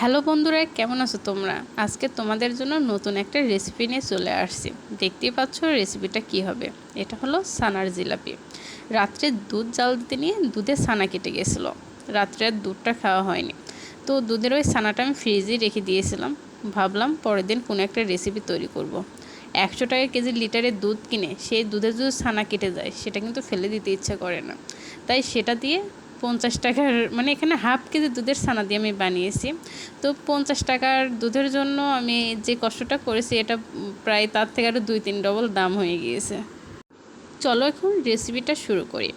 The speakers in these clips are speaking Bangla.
হ্যালো বন্ধুরা, কেমন আছো তোমরা? আজকে তোমাদের জন্য নতুন একটা রেসিপি নিয়ে চলে আসছি। দেখতেই পাচ্ছ রেসিপিটা কি হবে? এটা হলো সানার জিলাপি। রাত্রে দুধ জাল দিতে নিয়ে দুধে ছানা কেটে গেছিল। রাত্রে আর দুধটা খাওয়া হয়নি। তো দুধের ওই ছানাটা আমি ফ্রিজে রেখে দিয়েছিলাম। ভাবলাম পরের দিন কোনো একটা রেসিপি তৈরি করব। একশো টাকা কেজি লিটারের দুধ কিনে সেই দুধের যদি ছানা কেটে যায়, সেটা কিন্তু ফেলে দিতে ইচ্ছা করে না। তাই সেটা দিয়ে পঞ্চাশ টাকার মানে এখানে হাফ কেজি দুধের ছানা দিয়ে আমি বানিয়েছি। তো পঞ্চাশ টাকার দুধের জন্য আমি যে কষ্টটা করেছি, এটা প্রায় তার থেকে আরও দুই তিন ডবল দাম হয়ে গিয়েছে। চলো এখন রেসিপিটা শুরু করি।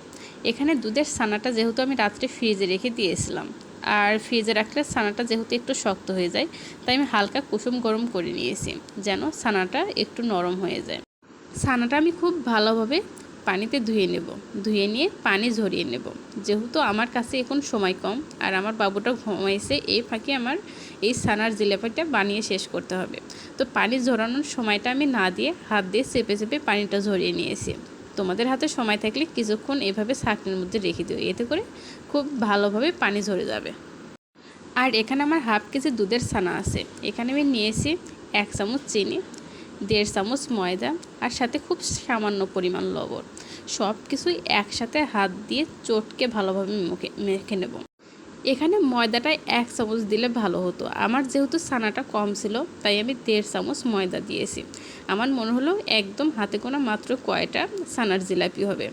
এখানে দুধের ছানাটা যেহেতু আমি রাত্রে ফ্রিজে রেখে দিয়েছিলাম, আর ফ্রিজে রাখলে ছানাটা যেহেতু একটু শক্ত হয়ে যায়, তাই আমি হালকা কুসুম গরম করে নিয়েছি, যেন ছানাটা একটু নরম হয়ে যায়। ছানাটা আমি খুব ভালোভাবে পানিতে ধুয়ে নেব। ধুয়ে নিয়ে পানি ঝরিয়ে নেব। যেহেতু আমার কাছে এখন সময় কম, আর আমার বাবুটা ঘুমাইছে, এই ফাঁকে আমার এই সানার জিলাপিটা বানিয়ে শেষ করতে হবে। তো পানি ঝরানোর সময়টা আমি না দিয়ে হাত দিয়ে চেপে চেপে পানিটা ঝরিয়ে নিয়েছি। তোমাদের হাতে সময় থাকলে কিছুক্ষণ এভাবে ছাঁকনির মধ্যে রেখে দিও। এতে করে খুব ভালোভাবে পানি ঝরে যাবে। আর এখানে আমার হাফ কেজি দুধের ছানা আছে। এখানে আমি নিয়েছি এক চামচ চিনি দেড় চামচ ময়দা আর সাথে খুব সামান্য পরিমাণ লবণ। সব কিছুই একসাথে হাত দিয়ে চটকে ভালোভাবে মুখে মেখে নেব। এখানে ময়দাটা এক চামচ দিলে ভালো হতো। আমার যেহেতু ছানাটা কম ছিল, তাই আমি দেড় চামচ ময়দা দিয়েছি। আমার মনে হলো একদম হাতে গোনা মাত্র কয়টা ছানার জিলাপি হবে।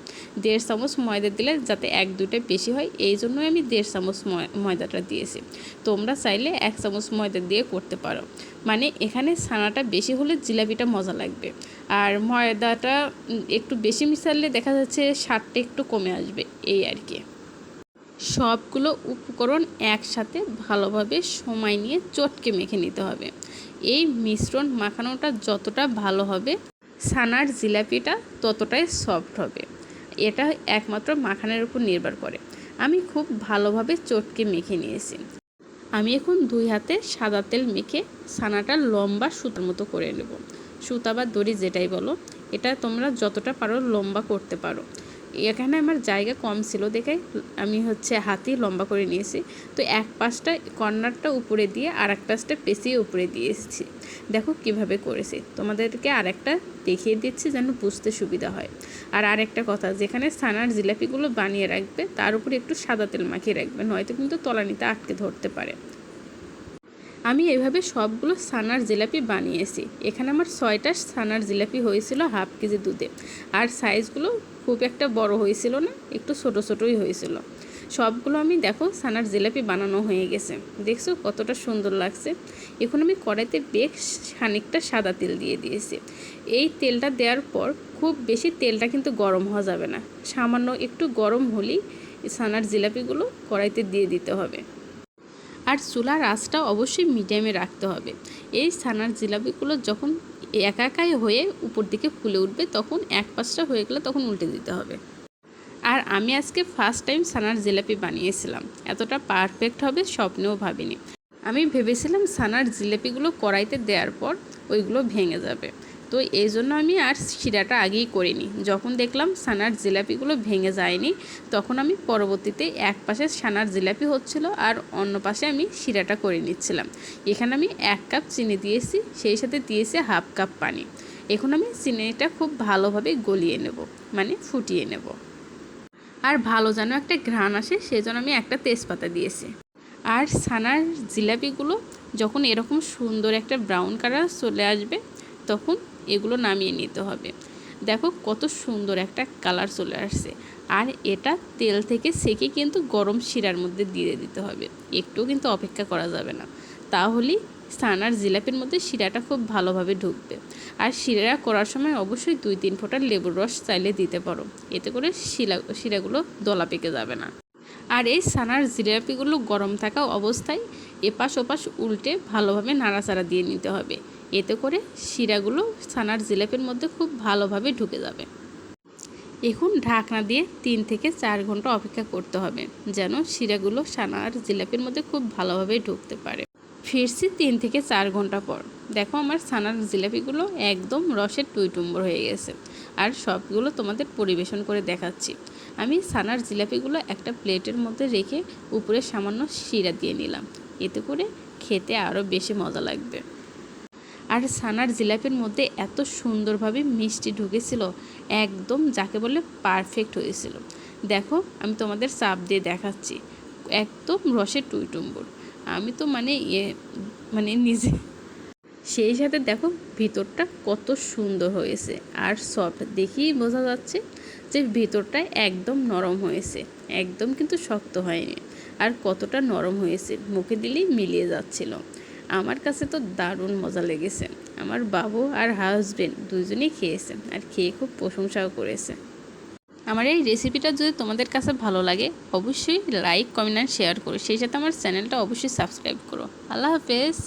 দেড় চামচ ময়দা দিলে যাতে এক দুটো বেশি হয়, এই জন্যই আমি দেড় চামচ ময়দাটা দিয়েছি। তোমরা চাইলে এক চামচ ময়দা দিয়ে করতে পারো। মানে এখানে ছানাটা বেশি হলে জিলাপিটা মজা লাগবে। আর ময়দাটা একটু বেশি মিশালে দেখা যাচ্ছে স্বাদটা একটু কমে আসবে, এই আর কি। সবগুলো উপকরণ একসাথে ভালোভাবে সময় নিয়ে চটকে মেখে নিতে হবে। এই মিশ্রণ মাখানোটা যতটা ভালো হবে, ছানার জিলাপিটা ততটাই সফট হবে। এটা একমাত্র মাখানের উপর নির্ভর করে। আমি খুব ভালোভাবে চটকে মেখে নিয়েছি। আমি এখন দুই হাতে সাদা তেল মেখে ছানাটা লম্বা সুতার মতো করে নেব। সুতা বা দড়ি যেটাই বলো, এটা তোমরা যতটা পারো লম্বা করতে পারো। এখানে আমার জায়গা কম ছিল দেখে আমি হচ্ছে হাতি লম্বা করে নিয়েছি। তো এক পাশটা কর্নারটা উপরে দিয়ে আর এক পাশটা পেঁচিয়ে উপরে দিয়ে এসেছি দেখো কীভাবে করেছি। তোমাদেরকে আরেকটা দেখিয়ে দিচ্ছি যেন বুঝতে সুবিধা হয়। আর আরেকটা কথা, যেখানে সানার জিলাপিগুলো বানিয়ে রাখবে, তার উপরে একটু সাদা তেল মাখিয়ে রাখবে নয়তো কিন্তু তলানিতে আটকে ধরতে পারে। আমি এভাবে সবগুলো সানার জিলাপি বানিয়েছি। এখানে আমার ছয়টা সানার জিলাপি হয়েছিল হাফ কেজি দুধে। আর সাইজগুলো খুব একটা বড় হয়েছিল না, একটু ছোট ছোটই হয়েছিল। সবগুলো আমি দেখো সানার জিলাপি বানানো হয়ে গেছে। দেখছ কতটা সুন্দর লাগছে। এখন আমি কড়াইতে বেশ খানিকটা সাদা তেল দিয়ে দিয়েছি। এই তেলটা দেওয়ার পর খুব বেশি তেলটা কিন্তু গরম হওয়া যাবে না। সামান্য একটু গরম হলেই ছানার জিলাপিগুলো কড়াইতে দিয়ে দিতে হবে। আর চুলার আঁচটা অবশ্যই মিডিয়ামে রাখতে হবে। এই ছানার জিলাপিগুলো যখন একা একাই হয়ে উপর দিকে ফুলে উঠবে, তখন এক পাশটা হয়ে গেলে তখন উল্টে দিতে হবে। আর আমি আজকে ফার্স্ট টাইম সানার জিলাপি বানিয়েছিলাম। এতটা পারফেক্ট হবে স্বপ্নেও ভাবিনি। আমি ভেবেছিলাম সানার জিলাপিগুলো কড়াইতে দেওয়ার পর ওইগুলো ভেঙে যাবে। তো এই জন্য আমি আর শিরাটা আগেই করিনি। যখন দেখলাম সানার জিলাপিগুলো ভেঙে যায়নি, তখন আমি পরবর্তীতে এক পাশে সানার জিলাপি হচ্ছিল আর অন্য পাশে আমি শিরাটা করে নিচ্ছিলাম। এখানে আমি এক কাপ চিনি দিয়েছি, সেই সাথে দিয়েছি হাফ কাপ পানি। এখন আমি চিনিটা খুব ভালোভাবে গলিয়ে নেব মানে ফুটিয়ে নেব। আর ভালো যেন একটা ঘ্রাণ আসে, সেজন্য আমি একটা তেজপাতা দিয়েছি। আর সানার জিলাপিগুলো যখন এরকম সুন্দর একটা ব্রাউন কালার চলে আসবে, তখন এগুলো নামিয়ে নিতে হবে। দেখো কত সুন্দর একটা কালার চলে আসছে। আর এটা তেল থেকে সেকে কিন্তু গরম শিরার মধ্যে দিয়ে দিতে হবে। একটু কিন্তু অপেক্ষা করা যাবে না। তাহলেই সানার জিলাপির মধ্যে শিরাটা খুব ভালোভাবে ঢুকবে। আর শিরা করার সময় অবশ্যই দুই তিন ফোঁটা লেবুর রস চাইলে দিতে পারো। এতে করে শিলা, শিরাগুলো দলা পেকে যাবে না। আর এই সানার জিলাপিগুলো গরম থাকা অবস্থায় এপাশ ওপাশ উল্টে ভালোভাবে নাড়াচাড়া দিয়ে নিতে হবে। এতে করে শিরাগুলো ছানার জিলাপির মধ্যে খুব ভালোভাবে ঢুকে যাবে। এখন ঢাকনা দিয়ে তিন থেকে চার ঘণ্টা অপেক্ষা করতে হবে, যেন শিরাগুলো ছানার জিলাপির মধ্যে খুব ভালোভাবে ঢুকতে পারে। ফিরছি তিন থেকে চার ঘণ্টা পর। দেখো আমার ছানার জিলাপিগুলো একদম রসের টুইটুম্বর হয়ে গেছে। আর সবগুলো তোমাদের পরিবেশন করে দেখাচ্ছি। আমি ছানার জিলাপিগুলো একটা প্লেটের মধ্যে রেখে উপরে সামান্য শিরা দিয়ে নিলাম। এতে করে খেতে আরও বেশি মজা লাগবে। আর সানার জিলাপির মধ্যে এত সুন্দরভাবে মিষ্টি ঢুকেছিল, একদম যাকে বলে পারফেক্ট হয়েছিল। দেখো, আমি তোমাদের চাপ দিয়ে দেখাচ্ছি। একদম রসে টুইটুম্বুর। আমি তো মানে ইয়ে মানে নিজে সেই সাথে দেখো, ভিতরটা কত সুন্দর হয়েছে। আর সফট দেখেই বোঝা যাচ্ছে যে ভিতরটা একদম নরম হয়েছে, একদম কিন্তু শক্ত হয়নি। আর কতটা নরম হয়েছে, মুখে দিলেই মিলিয়ে যাচ্ছিল। আমার কাছে তো দারুণ মজা লেগেছে। আমার বাবু আর হাজবেন্ড দুজনেই খেয়েছে আর খেয়ে খুব প্রশংসাও করেছে। আমার এই রেসিপিটা যদি তোমাদের কাছে ভালো লাগে, অবশ্যই লাইক কমেন্ট অ্যান্ড শেয়ার করো। সেই সাথে আমার চ্যানেলটা অবশ্যই সাবস্ক্রাইব করো। আল্লাহ হাফেজ।